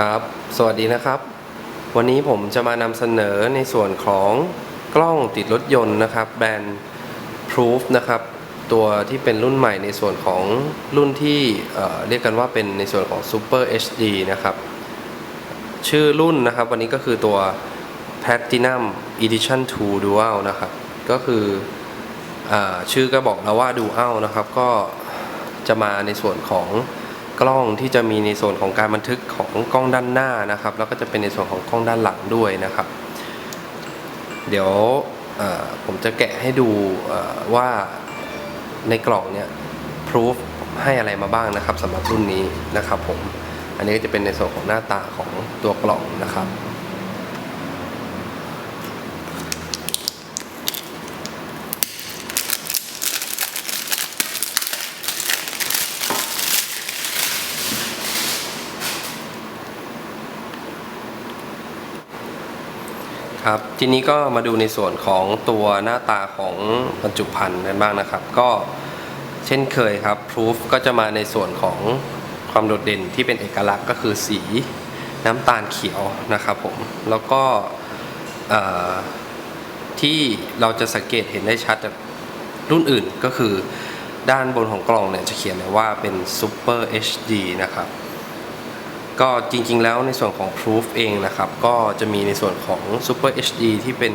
ครับ สวัสดีนะครับ วันนี้ผมจะมานำเสนอในส่วนของกล้องติดรถยนต์นะครับ แบรนด์ Proof นะครับ ตัวที่เป็นรุ่นใหม่ในส่วนของรุ่นที่เเรียกกันว่าเป็นในส่วนของ Super HD นะครับ ชื่อรุ่นนะครับ วันนี้ก็คือตัว Platinum Edition 2 Dual นะครับ ก็คืออชื่อก็บอกแล้วว่า Dual นะครับ ก็จะมาในส่วนของ กล้องที่จะมีในส่วนของการบันทึกของกล้องด้านหน้านะครับ แล้วก็จะเป็นในส่วนของกล้องด้านหลังด้วยนะครับ เดี๋ยวผมจะแกะให้ดูว่าในกล่องเนี่ย proof ให้อะไรมาบ้างนะครับสำหรับรุ่นนี้นะครับผมอันนี้ก็จะเป็นในส่วนของหน้าตาของตัวกล่องนะครับ ครับ ทีนี้ก็มาดูในส่วนของตัวหน้าตาของบรรจุภัณฑ์กันบ้างนะครับ ก็เช่นเคยครับ proof ก็จะมาในส่วนของความโดดเด่นที่เป็นเอกลักษณ์ก็คือสีน้ำตาลเขียวนะครับผม แล้วก็ที่เราจะสังเกตเห็นได้ชัดจากรุ่นอื่นก็คือด้านบนของกล่องเนี่ยจะเขียนเลยว่าเป็น Super HD นะครับ ก็จริงๆแล้วในส่วนของ Proof เองนะครับ ก็จะมีในส่วนของ Super HD ที่เป็น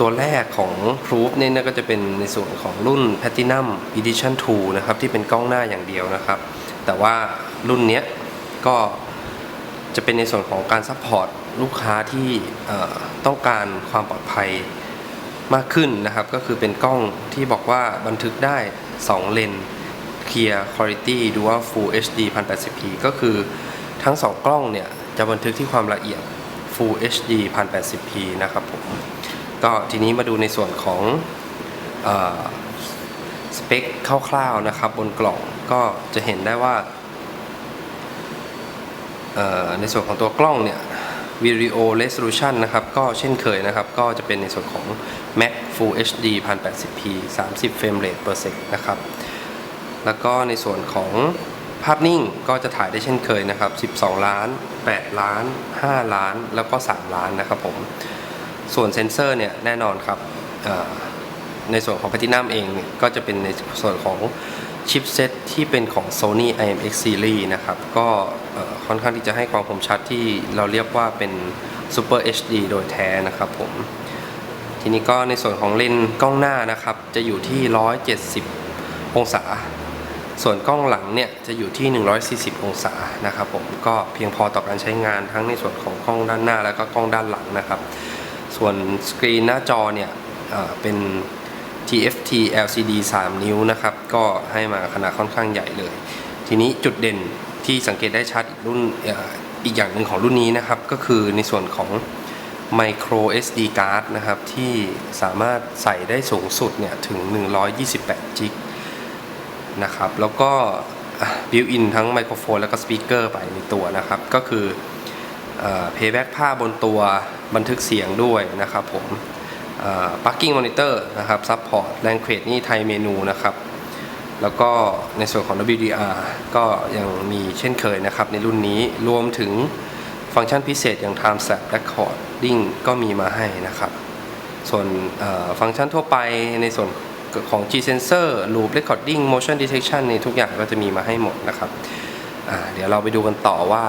ตัวแรกของ Proof เนี่ยนะก็จะเป็นในส่วนของรุ่น Platinum Edition 2 นะครับ ที่เป็นกล้องหน้าอย่างเดียวนะครับ แต่ว่ารุ่นเนี้ยก็จะเป็นในส่วนของการซัพพอร์ตลูกค้าที่ต้องการความปลอดภัยมากขึ้นนะครับ ก็คือเป็นกล้องที่บอกว่าบันทึกได้ 2 เลน Clear Quality Dual Full HD 1080p ก็คือ ทั้ง 2 กล้องเนี่ยจะบันทึกที่ความละเอียด Full HD 1080p นะครับผม ก็ทีนี้มาดูในส่วนของอสเปคคร่าวๆนะครับบนกล่องก็จะเห็นได้ว่า ในส่วนของตัวกล้องเนี่ย Video Resolution นะครับ ก็เช่นเคยนะครับ ก็จะเป็นในส่วนของ Mac Full HD 1080p 30 frame rate per sec นะครับ แล้วก็ในส่วนของ ภาพนิ่งก็จะถ่ายได้เช่นเคยนะครับ 12 ล้าน 8 ล้าน 5 ล้าน แล้วก็ 3 ล้านนะครับผม ส่วนเซนเซอร์เนี่ยแน่นอนครับ ในส่วนของ Platinum เองก็จะเป็นในส่วนของชิปเซตที่เป็นของ Sony IMX Series นะครับ ก็ค่อนข้างที่จะให้ความคมชัดที่เราเรียกว่าเป็น Super HD โดยแท้นะครับผม ทีนี้ก็ในส่วนของเลนส์กล้องหน้านะครับ จะอยู่ที่ 170 องศา ส่วนกล้องหลังเนี่ยจะอยู่ที่ 140 องศานะครับผมก็เพียงพอต่อการใช้งานทั้งในส่วนของกล้องด้านหน้า แล้วก็กล้องด้านหลังนะครับ ส่วนสกรีนหน้าจอเนี่ยเป็น TFT LCD 3 นิ้วนะครับ ก็ให้มาขนาดค่อนข้างใหญ่เลย ทีนี้จุดเด่นที่สังเกตได้ชัดอีกรุ่นอีกอย่างหนึ่งของรุ่นนี้นะครับ ก็คือในส่วนของ Micro SD card นะครับ ที่สามารถใส่ได้สูงสุดเนี่ยถึง 128จิก นะครับ แล้วก็บิวอินทั้งไมโครโฟนแล้วก็สปีกเกอร์ไปในตัวนะครับ ก็คือเพย์แบ็กภาบนตัวบันทึกเสียงด้วยนะครับผมปักกิ้งมอนิเตอร์นะครับซัพพอร์ตแรงเควดนี่ไทยเมนูนะครับ แล้วก็ในส่วนของ WDR ก็ยังมีเช่นเคยนะครับ ในรุ่นนี้รวมถึงฟังก์ชันพิเศษอย่าง Time Step Recording ก็มีมาให้นะครับ ส่วนฟังก์ชันทั่วไปในส่วน ของ G Sensor Loop Recording Motion Detection ในทุกอย่างก็จะมีมาให้หมดนะครับเดี๋ยวเราไปดูกันต่อว่า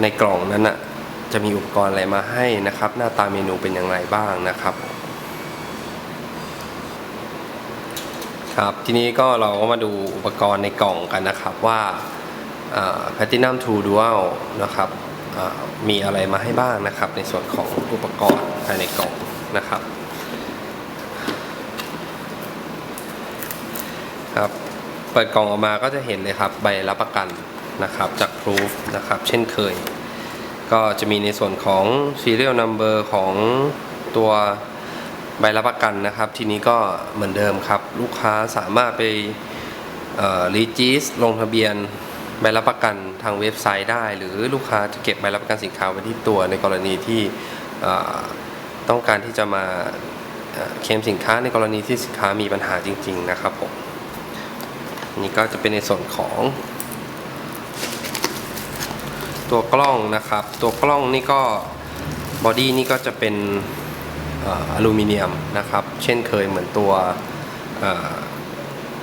ในกล่องนั้นน่ะจะมีอุปกรณ์อะไรมาให้นะครับ หน้าตาเมนูเป็นอย่างไรบ้างนะครับครับทีนี้ก็เราก็มาดูอุปกรณ์ในกล่องกันนะครับว่า Platinum 2 Dual นะครับมีอะไรมาให้บ้างนะครับ ในส่วนของอุปกรณ์ภายในกล่องนะครับ ครับ เปิดกล่องออกมาก็จะเห็นเลยครับ ใบรับประกันนะครับจาก Proof นะครับ เช่นเคย ก็จะมีในส่วนของ Serial Number ของตัวใบรับประกันนะครับ ทีนี้ก็เหมือนเดิมครับ ลูกค้าสามารถไปรีจิสลงทะเบียนใบรับประกันทางเว็บไซต์ได้ หรือลูกค้าจะเก็บใบรับประกันสินค้าไว้ที่ตัวในกรณีที่ต้องการที่จะมาเอ่อเคลมสินค้าในกรณีที่สินค้ามีปัญหาจริง ๆ นะครับผม นี่ก็จะเป็นในส่วนของตัวกล้องนะครับ ตัวกล้องนี่ก็บอดี้นี่ก็จะเป็นออลูมิเนียมนะครับ เช่นเคยเหมือนตัว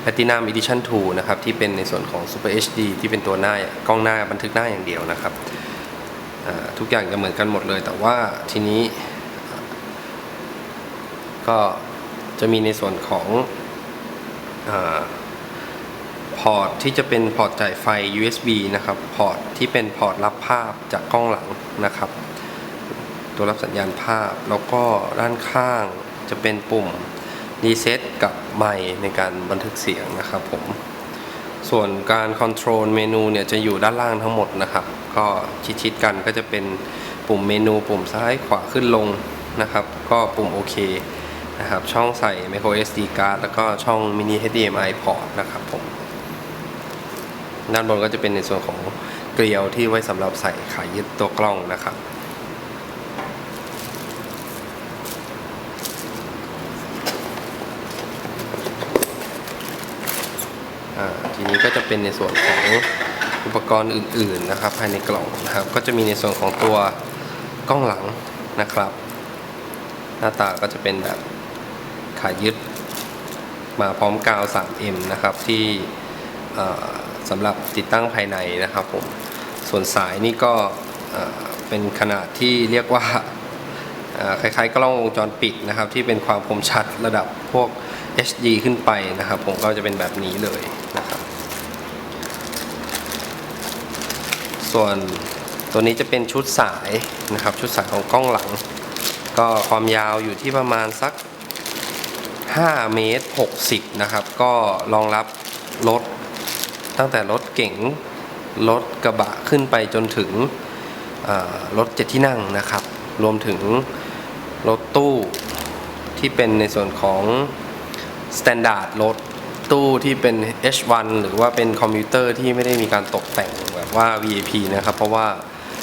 แพตินัม Edition 2 นะครับ ที่เป็นในส่วนของ Super HD ที่เป็นตัวหน้ากล้องหน้าบันทึกหน้าอย่างเดียวนะครับ ทุกอย่างจะเหมือนกันหมดเลย แต่ว่าทีนี้ ก็จะมีในส่วนของ พอร์ตที่จะเป็นพอร์ตจ่ายไฟ USB นะครับ พอร์ตที่เป็นพอร์ตรับภาพจากกล้องหลังนะครับ ตัวรับสัญญาณภาพ แล้วก็ด้านข้างจะเป็นปุ่มรีเซ็ตกับไมค์ในการบันทึกเสียงนะครับผม ส่วนการคอนโทรลเมนูเนี่ยจะอยู่ด้านล่างทั้งหมดนะครับ ก็ชิดๆกันก็จะเป็นปุ่มเมนูปุ่มซ้ายขวาขึ้นลงนะครับ ก็ปุ่มโอเคนะครับ ช่องใส่ micro SD card แล้วก็ช่อง mini HDMI port นะครับผม ด้านบนก็จะเป็นในส่วนของเกลียวที่ไว้สำหรับใส่ขายึดตัวกล้องนะครับทีนี้ก็จะเป็นในส่วนของอุปกรณ์อื่น ๆนะครับ ภายในกล่องนะครับ ก็จะมีในส่วนของตัวกล้องหลังนะครับ หน้าตาก็จะเป็นแบบขายึดมาพร้อมกาว 3M นะครับที่ สำหรับติดตั้งภายในนะครับผมส่วนสายนี่ก็เป็นขนาดที่เรียกว่าคล้ายๆกล้องวงจรปิดนะครับ ที่เป็นความคมชัดระดับพวก HD ขึ้นไปนะครับ ผมก็จะเป็นแบบนี้เลยนะครับ ส่วนตัวนี้จะเป็นชุดสายนะครับ ชุดสายของกล้องหลัง ก็ความยาวอยู่ที่ประมาณสัก 5 เมตร 60 นะครับ ก็รองรับรถ ตั้งแต่รถเก๋งรถกระบะขึ้นไปจนถึงรถเจ็ดที่นั่งนะครับ รวมถึงรถตู้ที่เป็นในส่วนของสแตนดาร์ดรถตู้ที่เป็น H1 หรือว่าเป็นคอมพิวเตอร์ที่ไม่ได้มีการตกแต่งแบบว่า VIP นะครับ เพราะว่า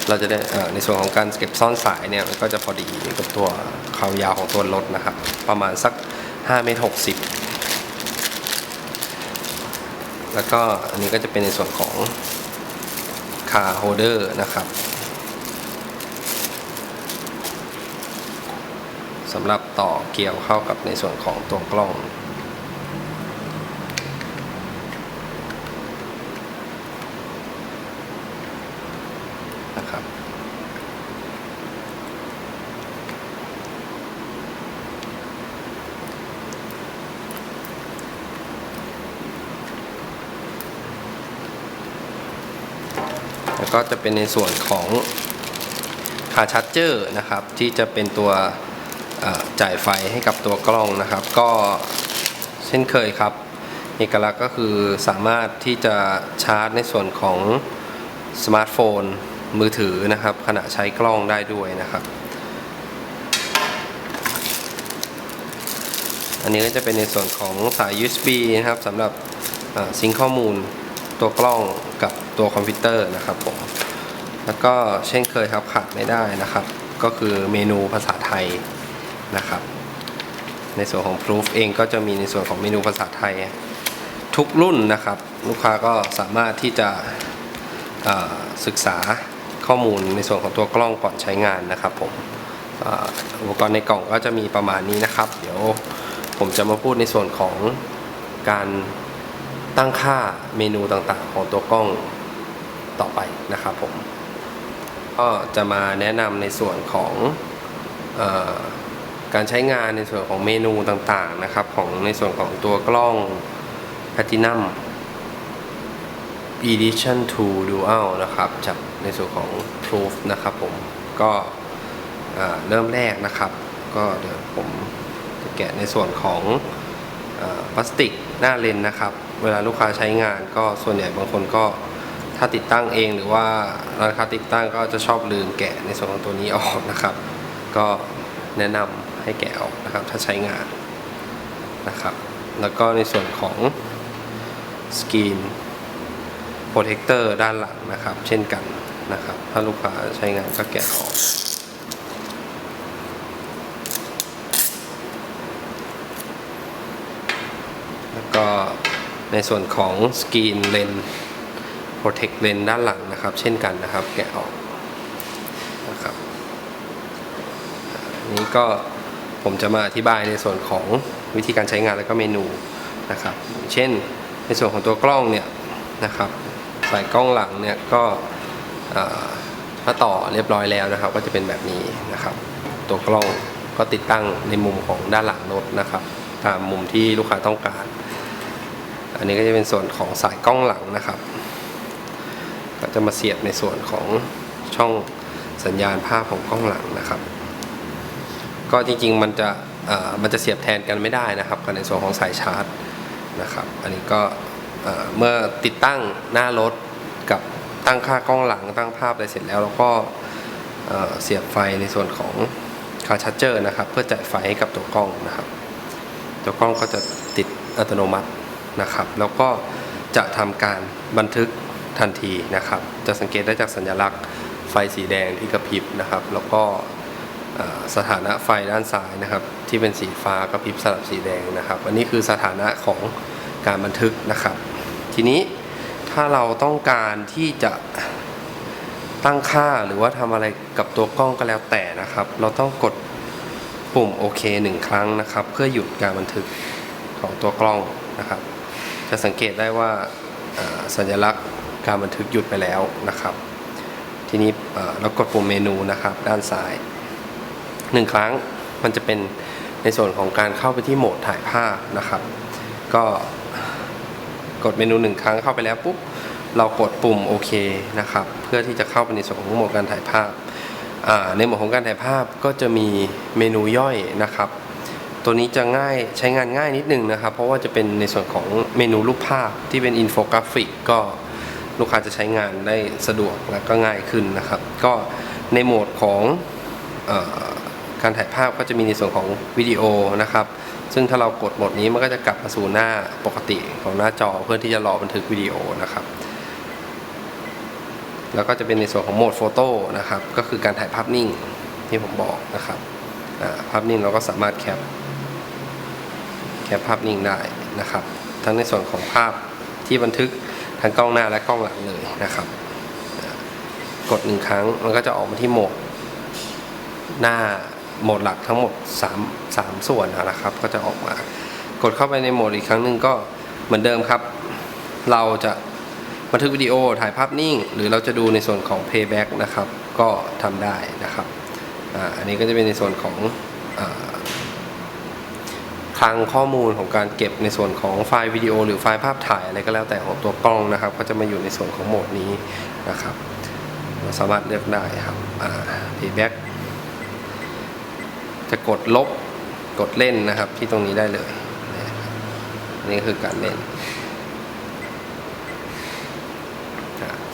เราจะได้ในส่วนของการเก็บซ่อนสายเนี่ยมันก็จะพอดีกับตัวความยาวของตัวรถนะครับ ประมาณสัก5เมตร60 แล้วก็อันนี้ก็จะเป็นในส่วนของคาโฮเดอร์นะครับสำหรับต่อเกี่ยวเข้ากับในส่วนของตัวกล้อง นะครับ แล้ว ก็จะเป็นในส่วนของคาชาร์เจอร์นะครับ ที่จะเป็นตัวจ่ายไฟให้กับตัวกล้องนะครับ ก็เช่นเคยครับ เอกลักษณ์ก็คือสามารถที่จะชาร์จในส่วนของสมาร์ทโฟนมือถือนะครับ ขณะใช้กล้องได้ด้วยนะครับ อันนี้ก็จะเป็นในส่วนของสาย USB นะครับสำหรับเอ่อซิงข้อมูล ตัวกล้องกับตัวคอมพิวเตอร์นะครับผมแล้วก็เช่นเคยครับขาดไม่ได้นะครับ ก็คือเมนูภาษาไทยนะครับ ในส่วนของ Proof เองก็จะมีในส่วนของเมนูภาษาไทย ทุกรุ่นนะครับ ลูกค้าก็สามารถที่จะศึกษาข้อมูลในส่วนของตัวกล้องก่อนใช้งานนะครับผมอุปกรณ์ในกล่องก็จะมีประมาณนี้นะครับ เดี๋ยวผมจะมาพูดในส่วนของการ ตั้งค่าเมนูต่างๆ ของตัวกล้องต่อไปนะครับผม ก็จะมาแนะนำในส่วนของอการใช้งานในส่วนของเมนูต่างๆนะครับของในส่วนของตัวกล้อง Platinum Edition 2 Dual นะครับจากในส่วนของ Proof นะครับผมก็เริ่มแรกนะครับ ก็เดี๋ยวผมจะแกะในส่วนของอพลาสติกหน้าเลนนะครับ เวลาลูกค้าใช้งาน ก็ส่วนใหญ่บางคนก็ถ้าติดตั้งเองหรือว่าร้านค้าติดตั้งก็จะชอบลืมแกะในส่วนของตัวนี้ออกนะครับ ก็แนะนำให้แกะออกนะครับ ถ้าใช้งานนะครับ แล้วก็ในส่วนของสกรีนโปรเทคเตอร์ด้านหลังนะครับ เช่นกันนะครับ ถ้าลูกค้าใช้งานก็แกะออกแล้วก็ ในส่วนของสกรีนเลนโปรเทคเลนด้านหลังนะครับ เช่นกันนะครับ แกะออกนะครับนี้ก็ผมจะมาอธิบายในส่วนของวิธีการใช้งานแล้วก็เมนูนะครับ เช่นในส่วนของตัวกล้องเนี่ยนะครับใส่กล้องหลังเนี่ยก็ถ้าต่อเรียบร้อยแล้วนะครับ ก็จะเป็นแบบนี้นะครับ ตัวกล้องก็ติดตั้งในมุมของด้านหลังรถนะครับ ตามมุมที่ลูกค้าต้องการ อันนี้ก็จะเป็นส่วนของสายกล้องหลังนะครับ ก็จะมาเสียบในส่วนของช่องสัญญาณภาพของกล้องหลังนะครับ ก็จริงๆมันจะมันจะเสียบแทนกันไม่ได้นะครับกับในส่วนของสายชาร์จนะครับ อันนี้ก็เมื่อติดตั้งหน้ารถกับตั้งค่ากล้องหลังตั้งภาพอะไรเสร็จแล้วเราก็เสียบไฟในส่วนของคาชาร์เจอร์นะครับ เพื่อจ่ายไฟให้กับตัวกล้องนะครับ ตัวกล้องก็จะติดอัตโนมัติ นะครับ แล้วก็จะทำการบันทึกทันทีนะครับ จะสังเกตได้จากสัญลักษณ์ไฟสีแดงที่กระพริบนะครับ แล้วก็สถานะไฟด้านซ้ายนะครับ ที่เป็นสีฟ้ากระพริบสลับสีแดงนะครับ อันนี้คือสถานะของการบันทึกนะครับ ทีนี้ถ้าเราต้องการที่จะตั้งค่าหรือว่าทำอะไรกับตัวกล้องก็แล้วแต่นะครับ เราต้องกดปุ่มโอเคหนึ่งครั้งนะครับ เพื่อหยุดการบันทึกของตัวกล้องนะครับ จะสังเกตได้ว่าสัญลักษณ์การบันทึกหยุดไปแล้วนะครับ ทีนี้เรากดปุ่มเมนูนะครับ ด้านซ้ายหนึ่งครั้งมันจะเป็นในส่วนของการเข้าไปที่โหมดถ่ายภาพนะครับ ก็กดเมนูหนึ่งครั้งเข้าไปแล้วปุ๊บเรากดปุ่มโอเคนะครับ เพื่อที่จะเข้าไปในส่วนของโหมดการถ่ายภาพในโหมดของการถ่ายภาพก็จะมีเมนูย่อยนะครับ ตัวนี้จะง่ายใช้งานง่ายนิดนึงนะครับ เพราะว่าจะเป็นในส่วนของเมนูรูปภาพที่เป็นอินโฟกราฟิกก็ลูกค้าจะใช้งานได้สะดวกและก็ง่ายขึ้นนะครับ ก็ในโหมดของอการถ่ายภาพก็จะมีในส่วนของวิดีโอนะครับ ซึ่งถ้าเรากดโหมดนี้มันก็จะกลับมาสู่หน้าปกติของหน้าจอเพื่อที่จะรอบันทึกวิดีโอนะครับ แล้วก็จะเป็นในส่วนของโหมดโฟโต้นะครับ ก็คือการถ่ายภาพนิ่งที่ผมบอกนะครับภาพนิ่งเราก็สามารถแคป แคปภาพนิ่งได้นะครับ ทั้งในส่วนของภาพที่บันทึกทั้งกล้องหน้าและกล้องหลังเลยนะครับ กดหนึ่งครั้งมันก็จะออกมาที่โหมดหน้าโหมดหลักทั้งหมด 3 3 ส่วนนะครับ ก็จะออกมา กดเข้าไปในโหมดอีกครั้งหนึ่งก็เหมือนเดิมครับ เราจะบันทึกวิดีโอถ่ายภาพนิ่ง หรือเราจะดูในส่วนของ playback นะครับ ก็ทำได้นะครับออันนี้ก็จะเป็นในส่วนของอ คลังข้อมูลของการเก็บในส่วนของไฟล์วิดีโอ หรือไฟล์ภาพถ่ายอะไรก็แล้วแต่ของตัวกล้องนะครับ ก็จะมาอยู่ในส่วนของโหมดนี้นะครับ เราสามารถเลือกได้ครับอ่า playback จะกดลบกดเล่นนะครับที่ตรงนี้ได้เลยน,นี่คือการเล่น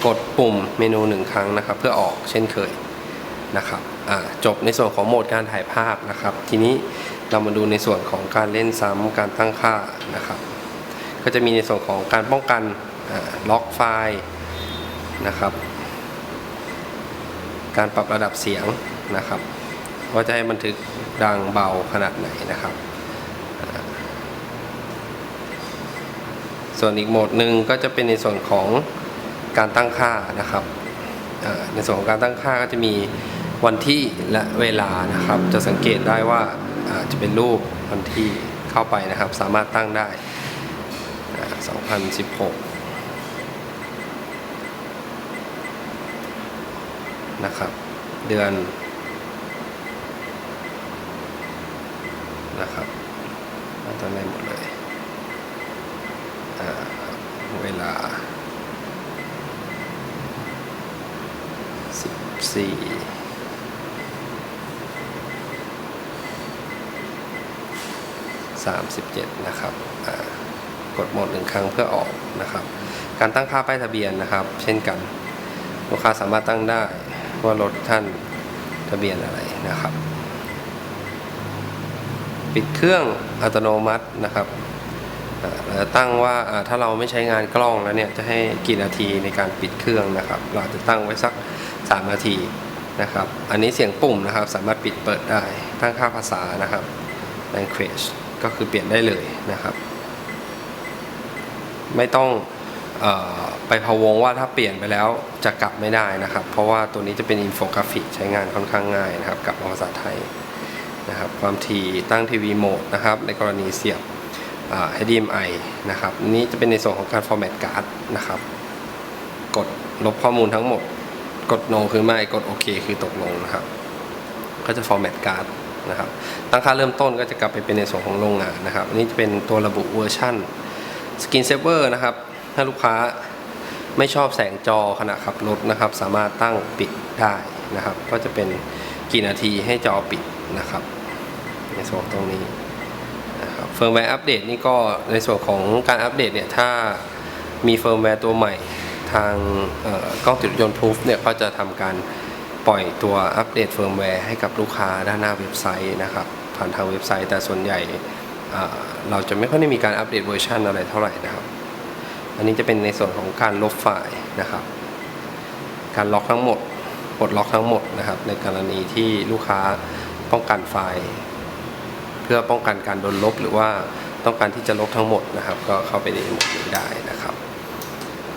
กดปุ่มเมนูหนึ่งครั้งนะครับ เพื่อออกเช่นเคยนะครับจบในส่วนของโหมดการถ่ายภาพนะครับ ทีนี้ เรามาดูในส่วนของการเล่นซ้ำการตั้งค่านะครับ ก็จะมีในส่วนของการป้องกันล็อกไฟล์นะครับ การปรับระดับเสียงนะครับว่าจะให้บันทึกดังเบาขนาดไหนนะครับ ส่วนอีกโหมดหนึ่งก็จะเป็นในส่วนของการตั้งค่านะครับในส่วนของการตั้งค่าก็จะมีวันที่และเวลานะครับ จะสังเกตได้ว่า จะเป็นรูปวันที่เข้าไปนะครับ สามารถตั้งได้อ่า2016 นะครับ เดือนนะครับตั้งได้หมดเลยอ่าเวลา 14 37 นะครับกดโหมดหนึ่งครั้งเพื่อออกนะครับ การตั้งค่าป้ายทะเบียนนะครับ เช่นกัน ลูกค้าสามารถตั้งได้ว่ารถท่านทะเบียนอะไรนะครับ ปิดเครื่องอัตโนมัตินะครับเราจะตั้งว่าอ่าถ้าเราไม่ใช้งานกล้องแล้วเนี่ยจะให้กี่นาทีในการปิดเครื่องนะครับ เราจะตั้งไว้สัก 3 นาทีนะครับ อันนี้เสียงปุ่มนะครับสามารถปิดเปิดได้ตั้งค่าภาษานะครับ language ก็คือเปลี่ยนได้เลยนะครับ ไม่ต้องออไปพะวงว่าถ้าเปลี่ยนไปแล้วจะกลับไม่ได้นะครับ เพราะว่าตัวนี้จะเป็นอินโฟกราฟิกใช้งานค่อนข้างง่ายนะครับ กับภาษาไทยนะครับ ความถี่ตั้งทีวีโหมดนะครับ ในกรณีเสียบ HDMI นะครับนนี้จะเป็นในส่วนของการ format card นะครับ กดลบข้อมูลทั้งหมด กด no คือไม่ กดโอเคคือตกลงนะครับ ก็จะ format card นะครับตั้งค่าเริ่มต้นก็จะกลับไปเป็นในส่วนของโรงงานนะครับอันนี้จะเป็นตัวระบุเวอร์ชัน Skin Saver นะครับถ้าลูกค้าไม่ชอบแสงจอขณะขับรถนะครับ สามารถตั้งปิดได้นะครับ ก็จะเป็นกี่นาทีให้จอปิดนะครับ ในส่วนตรงนี้นะครับเฟิร์มแวร์อัปเดตนี่ก็ในส่วนของการอัปเดตเนี่ยถ้ามีเฟิร์มแวร์ตัวใหม่ทางเอ่อกล้องติดรถยนต์ Proof เนี่ยก็จะทำการ ปล่อยตัวอัปเดตเฟิร์มแวร์ให้กับลูกค้าด้านหน้าเว็บไซต์นะครับ ผ่านทางเว็บไซต์ แต่ส่วนใหญ่เราจะไม่ค่อยได้มีการอัปเดตเวอร์ชันอะไรเท่าไหร่นะครับ อันนี้จะเป็นในส่วนของการลบไฟล์นะครับ การล็อกทั้งหมดปลดล็อกทั้งหมดนะครับ ในกรณีที่ลูกค้าป้องกันไฟล์ เพื่อป้องกันการโดนลบหรือว่าต้องการที่จะลบทั้งหมดนะครับ ก็เข้าไปในหมดนี้ได้นะครับ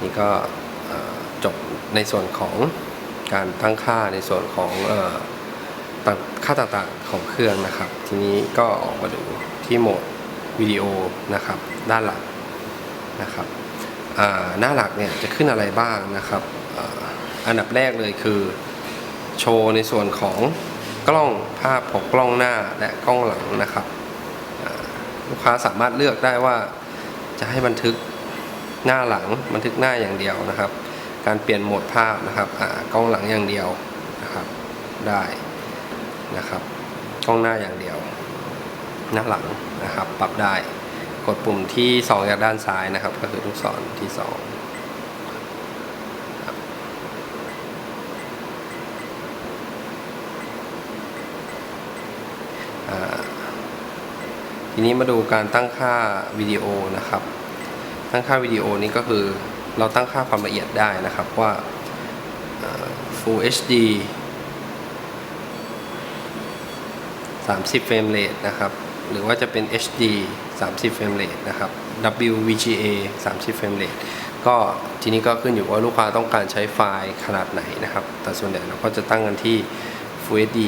นี่ก็จบในส่วนของ การตั้งค่าในส่วนของอค่าต่างๆของเครื่องนะครับ ทีนี้ก็ออกมาดูที่โหมดวิดีโอนะครับ ด้านหลังนะครับหน้าหลักเนี่ยจะขึ้นอะไรบ้างนะครับอ,อันดับแรกเลยคือโชว์ในส่วนของกล้องภาพของกล้องหน้าและกล้องหลังนะครับลูกค้าสามารถเลือกได้ว่าจะให้บันทึกหน้าหลังบันทึกหน้าอย่างเดียวนะครับ การเปลี่ยนโหมดภาพนะครับอ่ากล้องหลังอย่างเดียวนะครับได้นะครับกล้องหน้าอย่างเดียว หน้าหลังนะครับปรับได้ กดปุ่มที่ 2 จากด้านซ้ายนะครับ ก็คือลูกศรที่2ครับอ่าทีนี้มาดูการตั้งค่าวิดีโอนะครับ ตั้งค่าวิดีโอนี้ก็คือ เราตั้งค่าความละเอียดได้นะครับว่า Full HD 30 เฟรมเรทนะครับ หรือว่าจะเป็น HD 30 เฟรมเรทนะครับ WVGA 30 เฟรมเรทก็ทีนี้ก็ขึ้นอยู่ว่าลูกค้าต้องการใช้ไฟล์ขนาดไหนนะครับ แต่ส่วนใหญ่เราก็จะตั้งกันที่ Full HD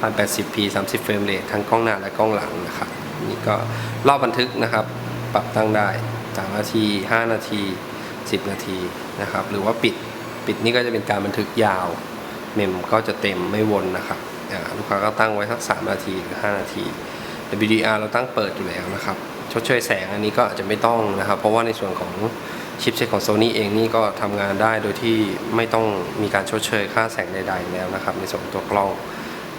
1080p 30 เฟรมเรททั้งกล้องหน้าและกล้องหลังนะครับ นี่ก็รอบบันทึกนะครับ ปรับตั้งได้3นาที 5 นาที 10 นาทีนะครับ หรือว่าปิดปิดนี่ก็จะเป็นการบันทึกยาว เมมก็จะเต็มไม่วนนะครับลูกค้าก็ตั้งไว้สัก 3 นาทีหรือ 5 นาที WDR เราตั้งเปิดอยู่แล้วนะครับชดเชยแสงอันนี้ก็อาจจะไม่ต้องนะครับ เพราะว่าในส่วนของชิปเซตของ Sony เองนี่ก็ทำงานได้โดยที่ไม่ต้องมีการชดเชยค่าแสงใด ๆ แล้วนะครับ ในส่วนของตัวกล้อง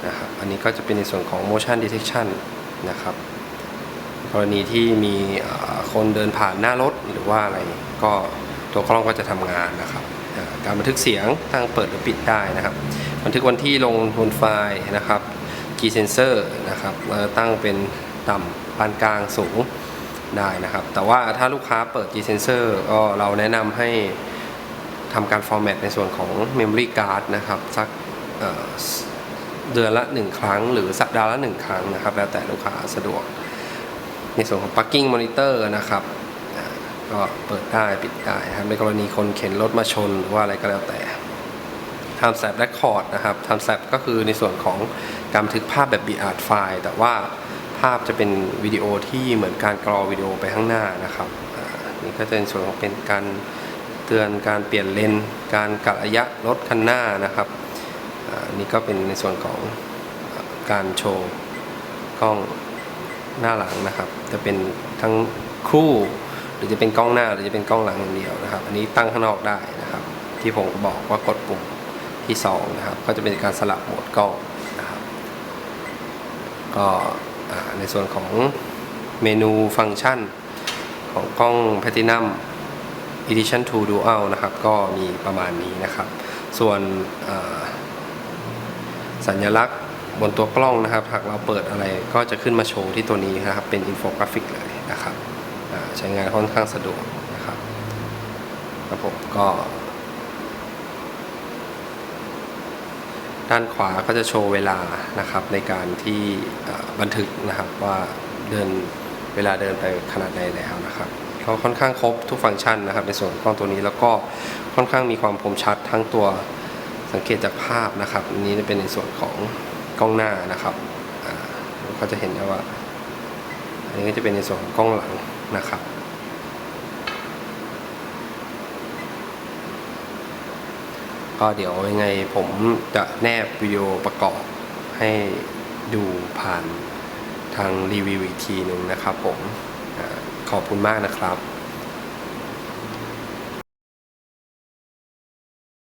นะครับอันนี้ก็จะเป็นในส่วนของ motion detection นะครับกรณีที่มีคนเดินผ่านหน้ารถหรือว่าอะไรก็ ตัวกล้องก็จะทำงานนะครับ การบันทึกเสียงตั้งเปิดหรือปิดได้นะครับ บันทึกวันที่ลงบนไฟล์นะครับ key sensor นะครับเราตั้งเป็นต่ำปานกลางสูงได้นะครับ แต่ว่าถ้าลูกค้าเปิด key sensor ก็เราแนะนำให้ทำการ format ในส่วนของ memory card นะครับ สักเอ่อเดือนละ 1 ครั้ง หรือสัปดาห์ละ 1 ครั้งนะครับ แล้วแต่ลูกค้าสะดวก ในส่วนของ parking monitor นะครับ ก็เปิดได้ปิดได้ครับในกรณีคนเข็นรถมาชนหรือว่าอะไรก็แล้วแต่ time step record นะครับ time step ก็คือในส่วนของการบันทึกภาพแบบ BR ไฟล์แต่ว่าภาพจะเป็นวิดีโอที่เหมือนการกรอวิดีโอไปข้างหน้านะครับนี่ก็จะเป็นส่วนของเป็นการเตือนการเปลี่ยนเลนการกะระยะรถคันหน้านะครับนี่ก็เป็นในส่วนของการโชว์กล้องหน้าหลังนะครับ จะเป็นทั้งคู่ หรือจะเป็นกล้องหน้าหรือจะเป็นกล้องหลังอย่างเดียวนะครับ อันนี้ตั้งข้างนอกได้นะครับ ที่ผมบอกว่ากดปุ่มที่สองนะครับ ก็จะเป็นการสลับโหมดกล้องนะครับก็ในส่วนของเมนูฟังก์ชันของกล้อง Platinum Edition 2 Dual นะครับ ก็มีประมาณนี้นะครับ ส่วนสัญลักษณ์บนตัวกล้องนะครับ หากเราเปิดอะไรก็จะขึ้นมาโชว์ที่ตัวนี้นะครับ เป็นอินโฟกราฟิกเลย ใช้งานค่อนข้างสะดวกนะครับครับผมก็ ด้านขวาก็จะโชว์เวลานะครับในการที่บันทึกนะครับว่าเดินเวลาเดินไปขนาดไหนแล้วนะครับก็ค่อนข้างครบทุกฟังก์ชันนะครับ ในส่วนของกล้องตัวนี้แล้วก็ค่อนข้างมีความคมชัดทั้งตัวสังเกตจากภาพนะครับอันนี้จะเป็นในส่วนของกล้องหน้านะครับอ่าจะเห็นได้ว่าอันนี้ก็จะเป็นในส่วนของกล้องหลัง นะครับก็เดี๋ยวยังไงผมจะแนบวิดีโอประกอบให้ดูผ่านทางรีวิวอีกทีหนึ่งนะครับผมขอบคุณมากนะครับ